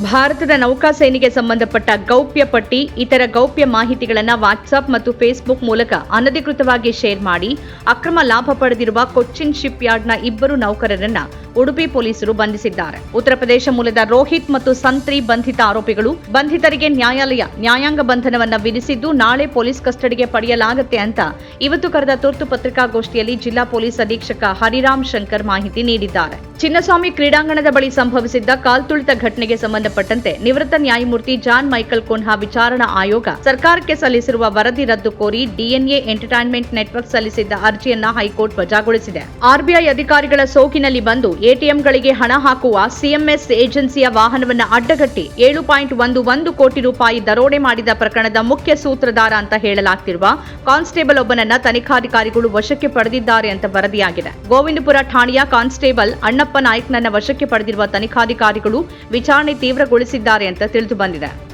ಭಾರತದ ನೌಕಾ ಸೇನೆಗೆ ಸಂಬಂಧಪಟ್ಟ ಗೌಪ್ಯ ಪಟ್ಟಿ, ಇತರ ಗೌಪ್ಯ ಮಾಹಿತಿಗಳನ್ನು ವಾಟ್ಸಾಪ್ ಮತ್ತು ಫೇಸ್ಬುಕ್ ಮೂಲಕ ಅನಧಿಕೃತವಾಗಿ ಶೇರ್ ಮಾಡಿ, ಅಕ್ರಮ ಲಾಭ ಪಡೆದಿರುವ ಕೊಚ್ಚಿನ್ ಶಿಪ್ ಯಾರ್ಡ್ನ ಇಬ್ಬರು ನೌಕರರನ್ನ ಉಡುಪಿ ಪೊಲೀಸರು ಬಂಧಿಸಿದ್ದಾರೆ. ಉತ್ತರ ಪ್ರದೇಶ ಮೂಲದ ರೋಹಿತ್ ಮತ್ತು ಸಂತ್ರಿ ಬಂಧಿತ ಆರೋಪಿಗಳು ಬಂಧಿತರಿಗೆ ನ್ಯಾಯಾಲಯ ನ್ಯಾಯಾಂಗ ಬಂಧನವನ್ನ ವಿಧಿಸಿದ್ದು, ನಾಳೆ ಪೊಲೀಸ್ ಕಸ್ಟಡಿಗೆ ಪಡೆಯಲಾಗುತ್ತೆ ಅಂತ ಇವತ್ತು ಕರೆದ ತುರ್ತು ಪತ್ರಿಕಾಗೋಷ್ಠಿಯಲ್ಲಿ ಜಿಲ್ಲಾ ಪೊಲೀಸ್ ಅಧೀಕ್ಷಕ ಹರಿರಾಮ್ ಶಂಕರ್ ಮಾಹಿತಿ ನೀಡಿದ್ದಾರೆ. ಚಿನ್ನಸ್ವಾಮಿ ಕ್ರೀಡಾಂಗಣದ ಬಳಿ ಸಂಭವಿಸಿದ್ದ ಕಾಲ್ತುಳಿತ ಘಟನೆಗೆ ಸಂಬಂಧಪಟ್ಟಂತೆ ನಿವೃತ್ತ ನ್ಯಾಯಮೂರ್ತಿ ಜಾನ್ ಮೈಕಲ್ ಕೊನ್ಹಾ ವಿಚಾರಣಾ ಆಯೋಗ ಸರ್ಕಾರಕ್ಕೆ ಸಲ್ಲಿಸಿರುವ ವರದಿ ರದ್ದು ಕೋರಿ ಡಿಎನ್ಎ ಎಂಟರ್ಟೈನ್ಮೆಂಟ್ ನೆಟ್ವರ್ಕ್ ಸಲ್ಲಿಸಿದ್ದ ಅರ್ಜಿಯನ್ನ ಹೈಕೋರ್ಟ್ ವಜಾಗೊಳಿಸಿದೆ. ಆರ್ಬಿಐ ಅಧಿಕಾರಿಗಳ ಸೋಕಿನಲ್ಲಿ ಬಂದು ಎಟಿಎಂಗಳಿಗೆ ಹಣ ಹಾಕುವ ಸಿಎಂಎಸ್ ಏಜೆನ್ಸಿಯ ವಾಹನವನ್ನು ಅಡ್ಡಗಟ್ಟಿ ಏಳು ಪಾಯಿಂಟ್ ಒಂದು ಒಂದು ಕೋಟಿ ರೂಪಾಯಿ ದರೋಡೆ ಮಾಡಿದ ಪ್ರಕರಣದ ಮುಖ್ಯ ಸೂತ್ರಧಾರ ಅಂತ ಹೇಳಲಾಗ್ತಿರುವ ಕಾನ್ಸ್ಟೇಬಲ್ ಒಬ್ಬನನ್ನ ತನಿಖಾಧಿಕಾರಿಗಳು ವಶಕ್ಕೆ ಪಡೆದಿದ್ದಾರೆ ಅಂತ ವರದಿಯಾಗಿದೆ. ಗೋವಿಂದಪುರ ಠಾಣೆಯ ಕಾನ್ಸ್ಟೇಬಲ್ ಅಣ್ಣಪ್ಪ ನಾಯ್ಕ್ನನ್ನ ವಶಕ್ಕೆ ಪಡೆದಿರುವ ತನಿಖಾಧಿಕಾರಿಗಳು ವಿಚಾರಣೆ ತೀವ್ರಗೊಳಿಸಿದ್ದಾರೆ ಅಂತ ತಿಳಿದು ಬಂದಿದೆ.